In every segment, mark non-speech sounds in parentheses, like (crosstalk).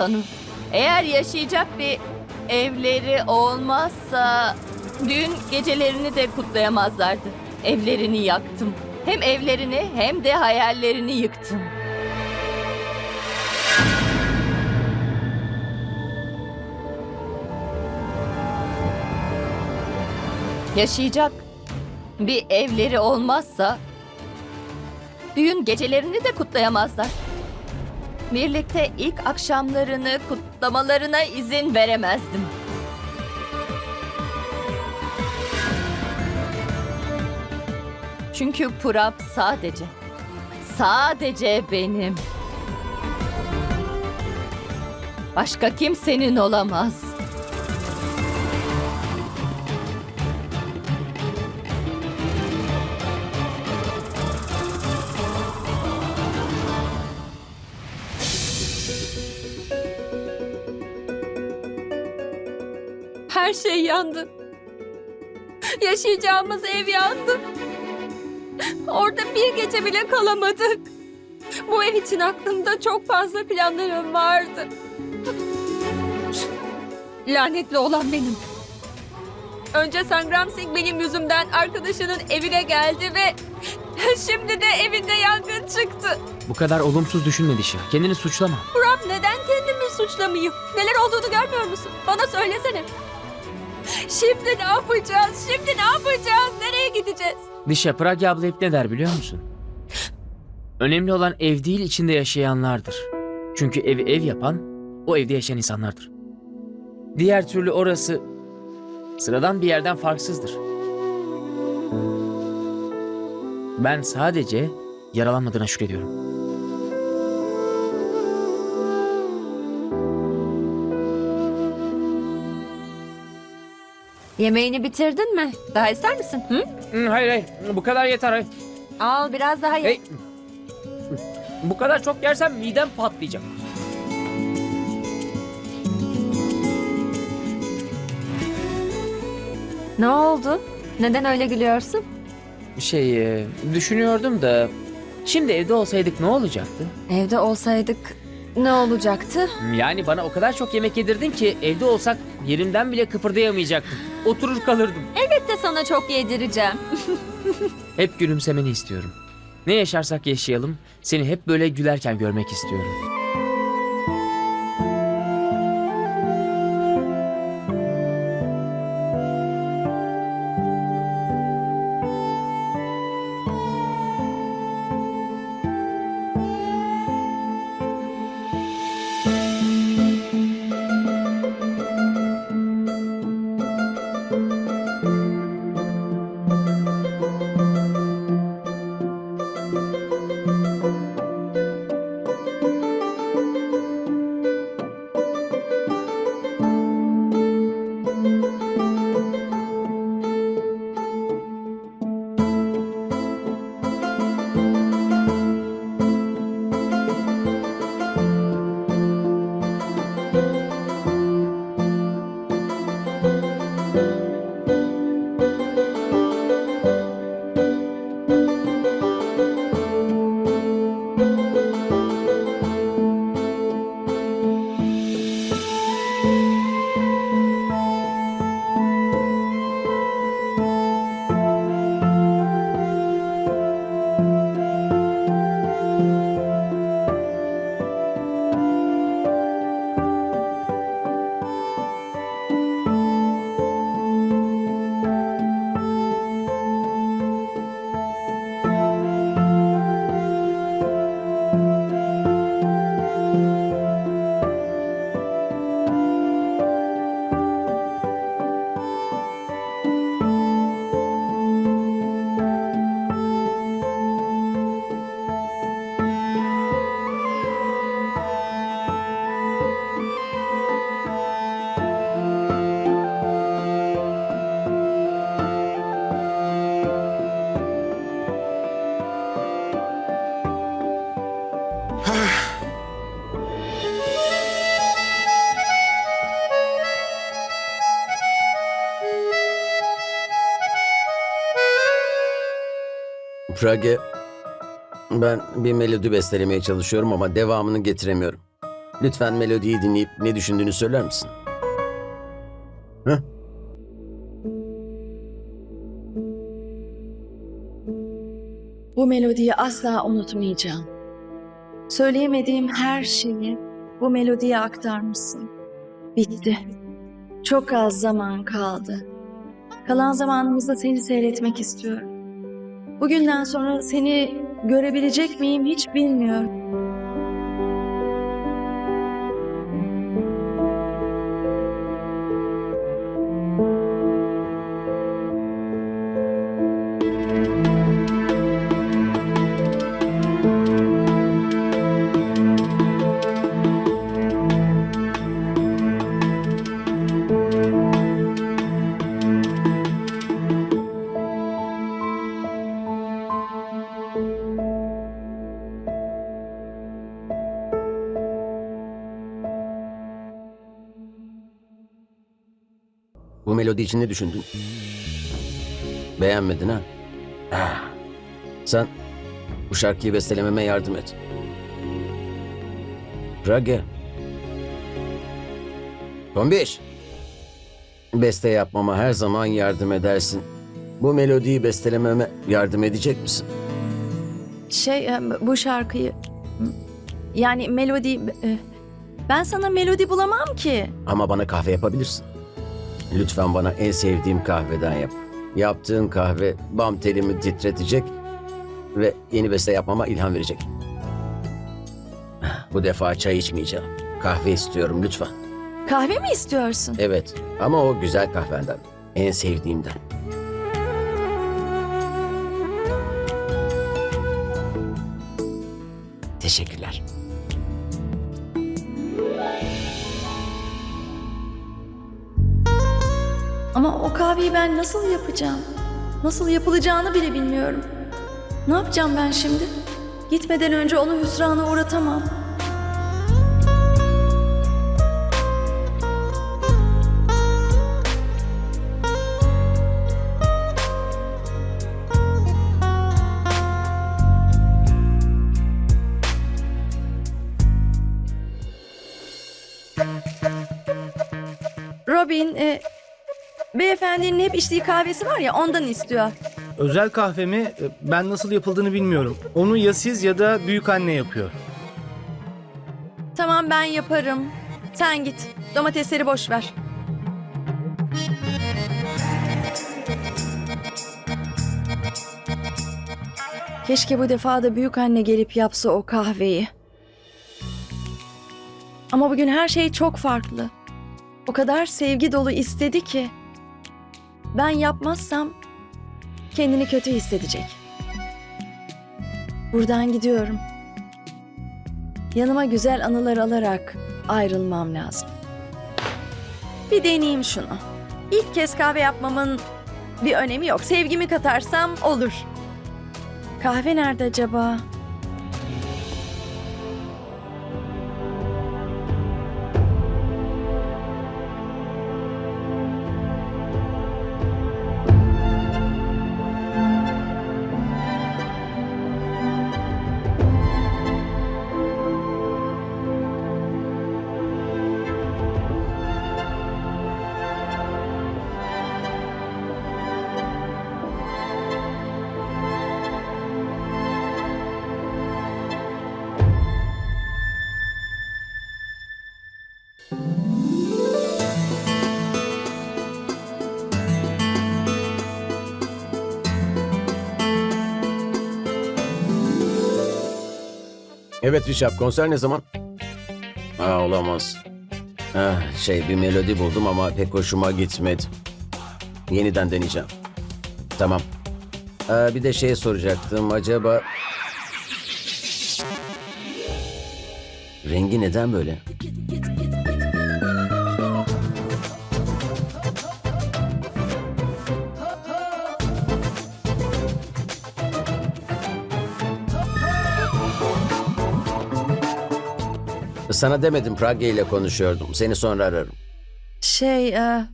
Anu, eğer yaşayacak bir evleri olmazsa düğün gecelerini de kutlayamazlardı. Evlerini yaktım. Hem evlerini hem de hayallerini yıktım. Yaşayacak bir evleri olmazsa düğün gecelerini de kutlayamazlar. Birlikte ilk akşamlarını kutlamalarına izin veremezdim. Çünkü Purap sadece, sadece benim. Başka kimsenin olamaz. Şey yandı. Yaşayacağımız ev yandı. Orada bir gece bile kalamadık. Bu ev için aklımda çok fazla planlarım vardı. Lanetli olan benim. Önce Sangram Singh benim yüzümden arkadaşının evine geldi ve (laughs) şimdi de evinde yangın çıktı. Bu kadar olumsuz düşünme Dişa. Kendini suçlama. Buram neden kendimi suçlamayayım? Neler olduğunu görmüyor musun? Bana söylesene. Şimdi ne yapacağız? Şimdi ne yapacağız? Nereye gideceğiz? Dişa Pragya abla hep ne der biliyor musun? Önemli olan ev değil içinde yaşayanlardır. Çünkü evi ev yapan o evde yaşayan insanlardır. Diğer türlü orası sıradan bir yerden farksızdır. Ben sadece yaralanmadığına şükrediyorum. Yemeğini bitirdin mi? Daha ister misin? Hı? Hı, hayır hayır bu kadar yeter hayır. Al biraz daha ye. Hey. Bu kadar çok yersem midem patlayacak. Ne oldu? Neden öyle gülüyorsun? Şey e, düşünüyordum da şimdi evde olsaydık ne olacaktı? Evde olsaydık ne olacaktı? Yani bana o kadar çok yemek yedirdin ki evde olsak yerimden bile kıpırdayamayacaktım. Oturur kalırdım. Elbette sana çok yedireceğim. (laughs) Hep gülümsemeni istiyorum. Ne yaşarsak yaşayalım seni hep böyle gülerken görmek istiyorum. Prage, ben bir melodi bestelemeye çalışıyorum ama devamını getiremiyorum. Lütfen melodiyi dinleyip ne düşündüğünü söyler misin? Bu melodiyi asla unutmayacağım. Söyleyemediğim her şeyi bu melodiye aktarmışsın. Bitti. Çok az zaman kaldı. Kalan zamanımızda seni seyretmek istiyorum. Bugünden sonra seni görebilecek miyim hiç bilmiyorum. Melodi için ne düşündün? Beğenmedin ha? Ah. Sen bu şarkıyı bestelememe yardım et. Rage. Tombiş. Beste yapmama her zaman yardım edersin. Bu melodiyi bestelememe yardım edecek misin? Şey, bu şarkıyı... Yani melodi... e, Ben sana melodi bulamam ki. Ama bana kahve yapabilirsin. Lütfen bana en sevdiğim kahveden yap. Yaptığın kahve bam telimi titretecek ve yeni beste yapmama ilham verecek. Bu defa çay içmeyeceğim. Kahve istiyorum lütfen. Kahve mi istiyorsun? Evet ama o güzel kahvenden. En sevdiğimden. Teşekkürler. Ama o kahveyi ben nasıl yapacağım? Nasıl yapılacağını bile bilmiyorum. Ne yapacağım ben şimdi? Gitmeden önce onu hüsrana uğratamam. Beyefendinin hep içtiği kahvesi var ya ondan istiyor. Özel kahvemi e, ben nasıl yapıldığını bilmiyorum. Onu ya siz ya da büyük anne yapıyor. Tamam ben yaparım. Sen git. Domatesleri boş ver. Keşke bu defa da büyük anne gelip yapsa o kahveyi. Ama bugün her şey çok farklı. O kadar sevgi dolu istedi ki. Ben yapmazsam kendini kötü hissedecek. Buradan gidiyorum. Yanıma güzel anılar alarak ayrılmam lazım. Bir deneyeyim şunu. İlk kez kahve yapmamın bir önemi yok. Sevgimi katarsam olur. Kahve nerede acaba? Evet Rişap konser ne zaman? Aa olamaz. Ah, şey bir melodi buldum ama pek hoşuma gitmedi. Yeniden deneyeceğim. Tamam. Aa, bir de şey soracaktım acaba... Rengi neden böyle? Sana demedim Pragya ile konuşuyordum. Seni sonra ararım. Şey... e,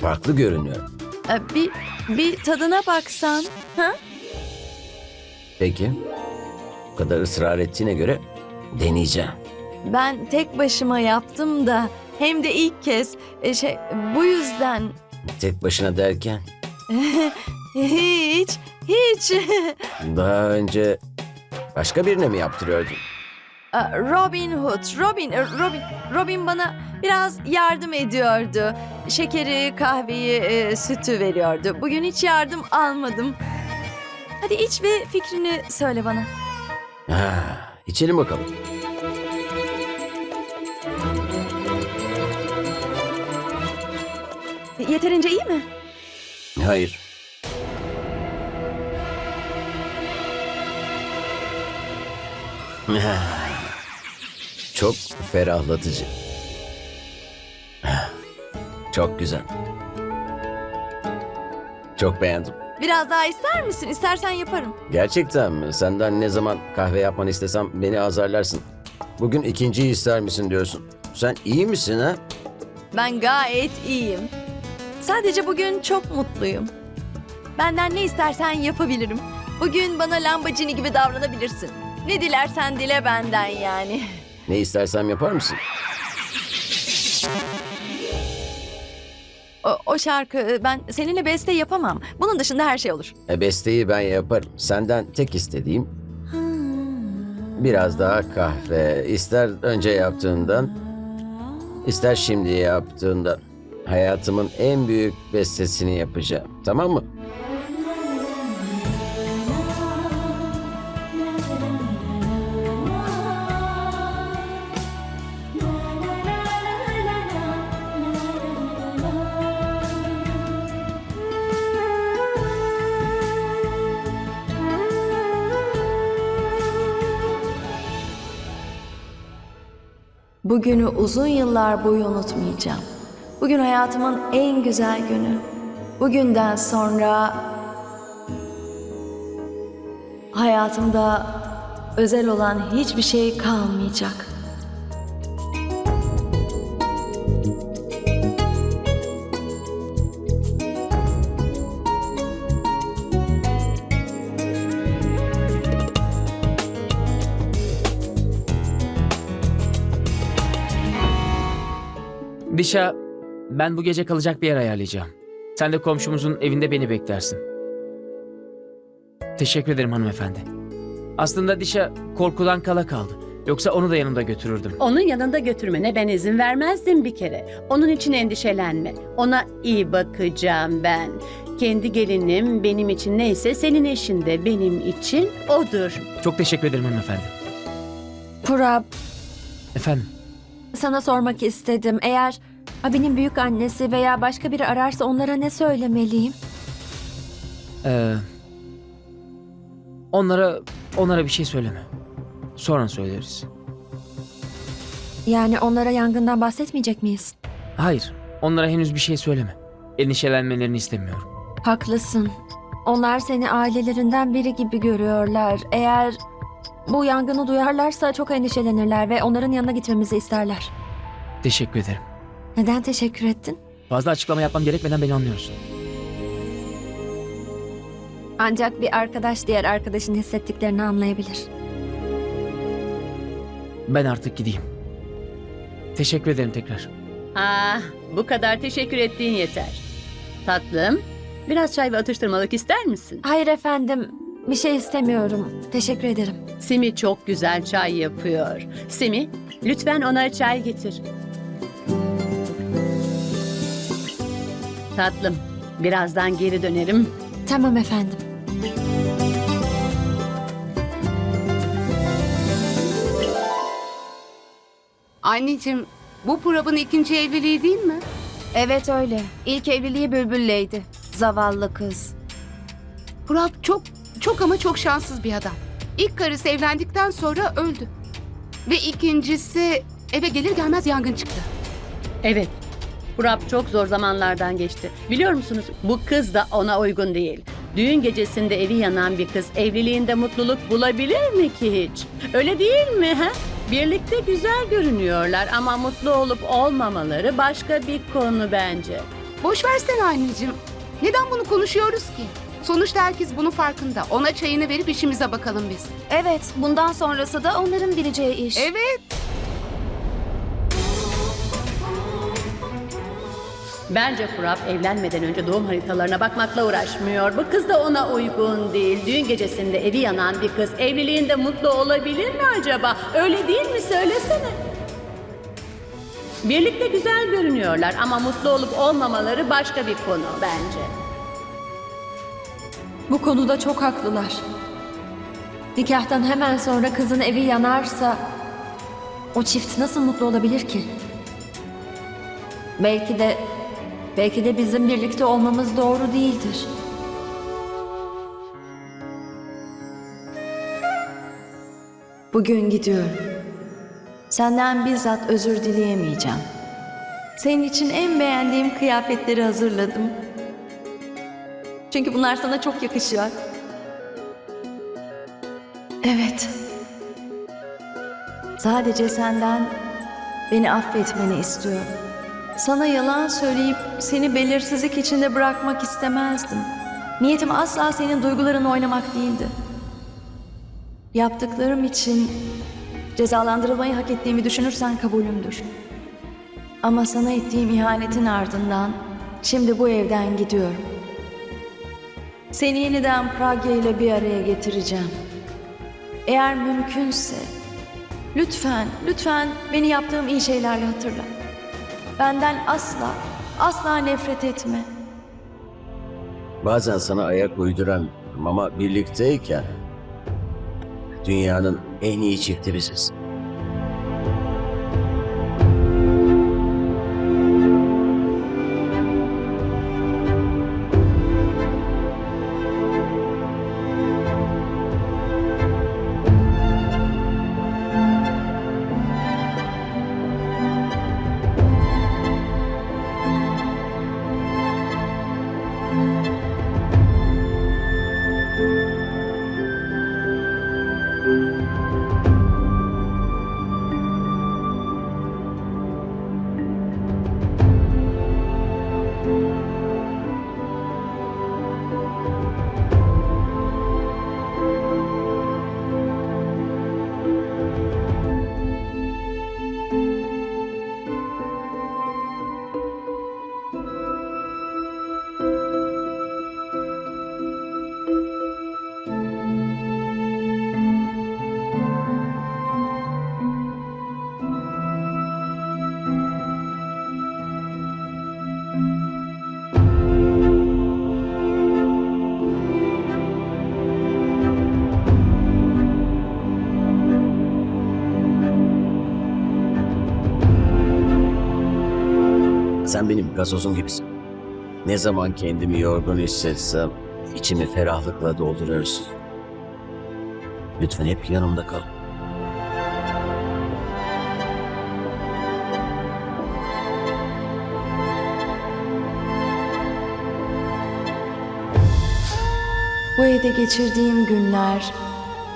Farklı görünüyor. e, bir, bir tadına baksan. Ha? Peki. Bu kadar ısrar ettiğine göre deneyeceğim. Ben tek başıma yaptım da hem de ilk kez E, şey bu yüzden Tek başına derken (laughs) hiç hiç (laughs) daha önce başka birine mi yaptırıyordun? Aa, Robin Hood, Robin, e, Robin, Robin bana biraz yardım ediyordu. Şekeri, kahveyi, e, sütü veriyordu. Bugün hiç yardım almadım. Hadi iç ve fikrini söyle bana. Ha, içelim bakalım. Yeterince iyi mi? Hayır. (laughs) Çok ferahlatıcı. Çok güzel. Çok beğendim. Biraz daha ister misin? İstersen yaparım. Gerçekten mi? Senden ne zaman kahve yapmanı istesem beni azarlarsın. Bugün ikinciyi ister misin diyorsun. Sen iyi misin ha? Ben gayet iyiyim. Sadece bugün çok mutluyum. Benden ne istersen yapabilirim. Bugün bana lambacini gibi davranabilirsin. Ne dilersen dile benden yani. (laughs) Ne istersem yapar mısın? O, o şarkı ben seninle beste yapamam. Bunun dışında her şey olur. E, besteyi ben yaparım. Senden tek istediğim biraz daha kahve. İster önce yaptığından, ister şimdi yaptığından. Hayatımın en büyük bestesini yapacağım. Tamam mı? Bugünü uzun yıllar boyu unutmayacağım. Bugün hayatımın en güzel günü. Bugünden sonra hayatımda özel olan hiçbir şey kalmayacak. Dişa, ben bu gece kalacak bir yer ayarlayacağım. Sen de komşumuzun evinde beni beklersin. Teşekkür ederim hanımefendi. Aslında Dişa korkudan kala kaldı. Yoksa onu da yanımda götürürdüm. Onun yanında götürmene ben izin vermezdim bir kere. Onun için endişelenme. Ona iyi bakacağım ben. Kendi gelinim benim için neyse senin eşin de benim için odur. Çok teşekkür ederim hanımefendi. Purab, Efendim, sana sormak istedim. Eğer abinin büyük annesi veya başka biri ararsa onlara ne söylemeliyim? eee, onlara onlara bir şey söyleme. Sonra söyleriz. Yani onlara yangından bahsetmeyecek miyiz? Hayır, onlara henüz bir şey söyleme. Endişelenmelerini istemiyorum. Haklısın. Onlar seni ailelerinden biri gibi görüyorlar. Eğer bu yangını duyarlarsa çok endişelenirler ve onların yanına gitmemizi isterler. Teşekkür ederim. Neden teşekkür ettin? Fazla açıklama yapmam gerekmeden beni anlıyorsun. Ancak bir arkadaş diğer arkadaşın hissettiklerini anlayabilir. Ben artık gideyim. Teşekkür ederim tekrar. Ah bu kadar teşekkür ettiğin yeter. Tatlım biraz çay ve atıştırmalık ister misin? Hayır efendim, bir şey istemiyorum. Teşekkür ederim. Simi çok güzel çay yapıyor. Simi lütfen ona çay getir. Tatlım birazdan geri dönerim. Tamam efendim. Anneciğim, bu Purab'ın ikinci evliliği değil mi? Evet öyle. İlk evliliği Bülbül'leydi. Zavallı kız. Purab çok, çok ama çok şanssız bir adam. İlk karısı evlendikten sonra öldü. Ve ikincisi eve gelir gelmez yangın çıktı. Evet. Burak çok zor zamanlardan geçti. Biliyor musunuz bu kız da ona uygun değil. Düğün gecesinde evi yanan bir kız evliliğinde mutluluk bulabilir mi ki hiç? Öyle değil mi ha? Birlikte güzel görünüyorlar ama mutlu olup olmamaları başka bir konu bence. Boş versene anneciğim. Neden bunu konuşuyoruz ki? Sonuçta herkes bunun farkında. Ona çayını verip işimize bakalım biz. Evet, bundan sonrası da onların bileceği iş. Evet. Bence Kurap evlenmeden önce doğum haritalarına bakmakla uğraşmıyor. Bu kız da ona uygun değil. Düğün gecesinde evi yanan bir kız evliliğinde mutlu olabilir mi acaba? Öyle değil mi? Söylesene. Birlikte güzel görünüyorlar ama mutlu olup olmamaları başka bir konu bence. Bu konuda çok haklılar. Nikahtan hemen sonra kızın evi yanarsa o çift nasıl mutlu olabilir ki? Belki de belki de bizim birlikte olmamız doğru değildir. Bugün gidiyorum. Senden bizzat özür dileyemeyeceğim. Senin için en beğendiğim kıyafetleri hazırladım. Çünkü bunlar sana çok yakışıyor. Evet. Sadece senden beni affetmeni istiyorum. Sana yalan söyleyip seni belirsizlik içinde bırakmak istemezdim. Niyetim asla senin duygularını oynamak değildi. Yaptıklarım için cezalandırılmayı hak ettiğimi düşünürsen kabulümdür. Ama sana ettiğim ihanetin ardından şimdi bu evden gidiyorum. Seni yeniden Pragya ile bir araya getireceğim. Eğer mümkünse lütfen, lütfen beni yaptığım iyi şeylerle hatırla. Benden asla, asla nefret etme. Bazen sana ayak uyduran ama birlikteyken dünyanın en iyi çifti biziz. Sen benim gazozum gibisin. Ne zaman kendimi yorgun hissetsem içimi ferahlıkla dolduruyorsun. Lütfen hep yanımda kal. Bu evde geçirdiğim günler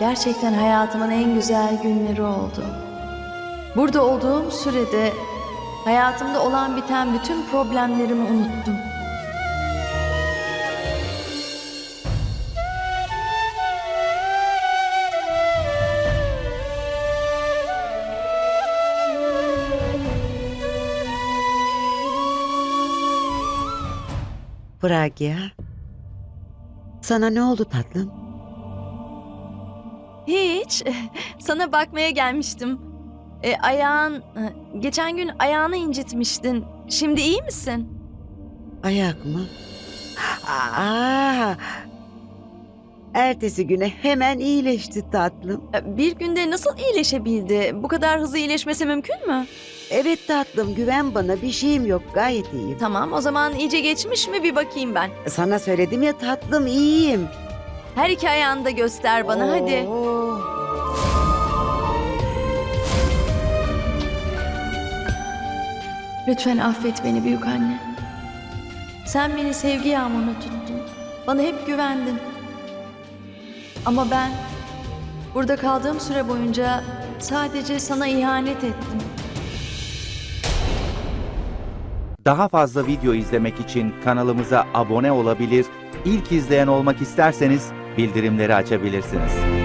gerçekten hayatımın en güzel günleri oldu. Burada olduğum sürede hayatımda olan biten bütün problemlerimi unuttum. Pragya. Sana ne oldu tatlım? Hiç. (laughs) Sana bakmaya gelmiştim. E, ayağın, geçen gün ayağını incitmiştin. Şimdi iyi misin? Ayak mı? Aa, ertesi güne hemen iyileşti tatlım. E, Bir günde nasıl iyileşebildi? Bu kadar hızlı iyileşmesi mümkün mü? Evet tatlım güven bana bir şeyim yok gayet iyiyim. Tamam o zaman iyice geçmiş mi bir bakayım ben. Sana söyledim ya tatlım iyiyim. Her iki ayağını da göster bana hadi. Lütfen affet beni büyük anne. Sen beni sevgi yağmuruna tuttun. Bana hep güvendin. Ama ben burada kaldığım süre boyunca sadece sana ihanet ettim. Daha fazla video izlemek için kanalımıza abone olabilir, ilk izleyen olmak isterseniz bildirimleri açabilirsiniz.